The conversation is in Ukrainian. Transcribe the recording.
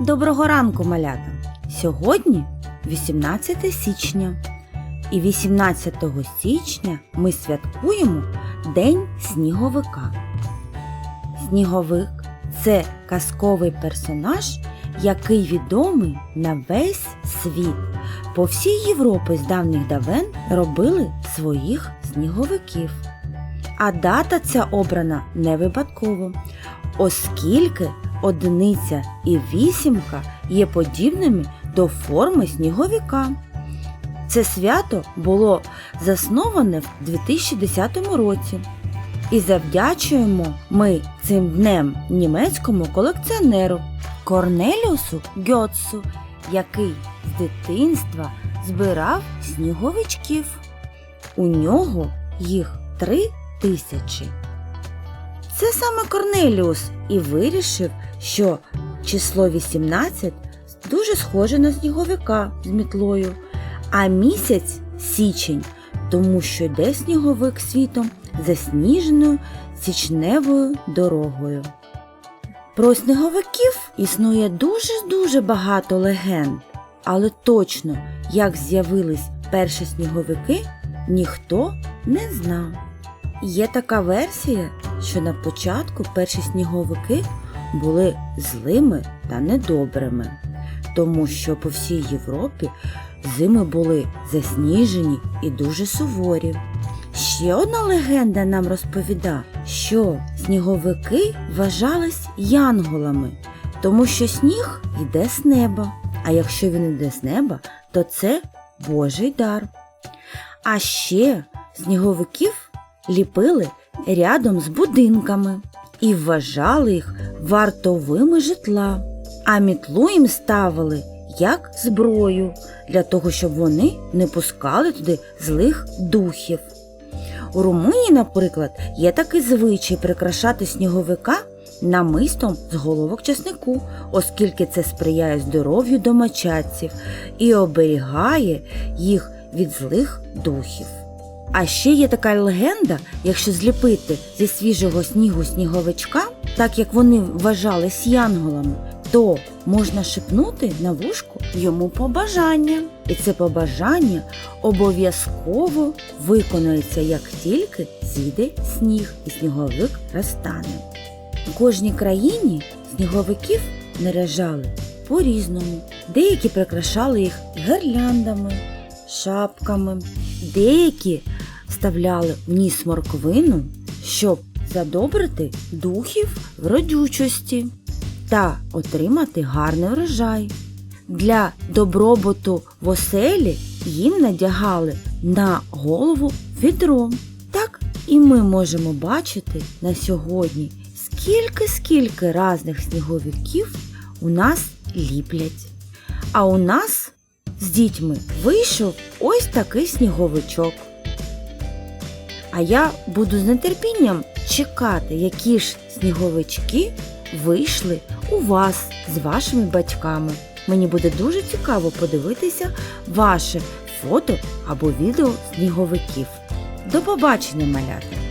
Доброго ранку, малята! Сьогодні 18 січня. І 18 січня ми святкуємо День сніговика. Сніговик це казковий персонаж, який відомий на весь світ. По всій Європі з давніх давен робили своїх сніговиків. А дата ця обрана не випадково, оскільки одиниця і вісімка є подібними до форми сніговика. Це свято було засноване в 2010 році. І завдячуємо ми цим днем німецькому колекціонеру Корнеліусу Гьотсу, який з дитинства збирав сніговичків. У нього їх три тисячі. Це саме Корнеліус і вирішив, що число 18 дуже схоже на сніговика з мітлою, а місяць січень, тому що йде сніговик світом засніженою січневою дорогою. Про сніговиків існує дуже-дуже багато легенд, але точно, як з'явились перші сніговики, ніхто не знав. Є така версія, що на початку перші сніговики були злими та недобрими, тому що по всій Європі зими були засніжені і дуже суворі. Ще одна легенда нам розповіда, що сніговики вважались янголами, тому що сніг йде з неба, а якщо він йде з неба, то це Божий дар. А ще сніговиків ліпили рядом з будинками і вважали їх вартовими житла, а мітлу їм ставили як зброю для того, щоб вони не пускали туди злих духів. У Румунії, наприклад, є такий звичай прикрашати сніговика намистом з головок часнику, оскільки це сприяє здоров'ю домочадців і оберігає їх від злих духів. А ще є така легенда, якщо зліпити зі свіжого снігу сніговичка, так як вони вважались янголами, то можна шепнути на вушку йому побажання. І це побажання обов'язково виконується, як тільки зійде сніг і сніговик розтане. У кожній країні сніговиків наряжали по-різному. Деякі прикрашали їх гирляндами, шапками, деякі вставляли в ніс морквину, щоб задобрити духів родючості та отримати гарний врожай. Для добробуту в оселі їм надягали на голову відро. Так і ми можемо бачити на сьогодні, скільки-скільки різних сніговиків у нас ліплять. А у нас з дітьми вийшов ось такий сніговичок. А я буду з нетерпінням чекати, які ж сніговички вийшли у вас з вашими батьками. Мені буде дуже цікаво подивитися ваше фото або відео сніговиків. До побачення, малята!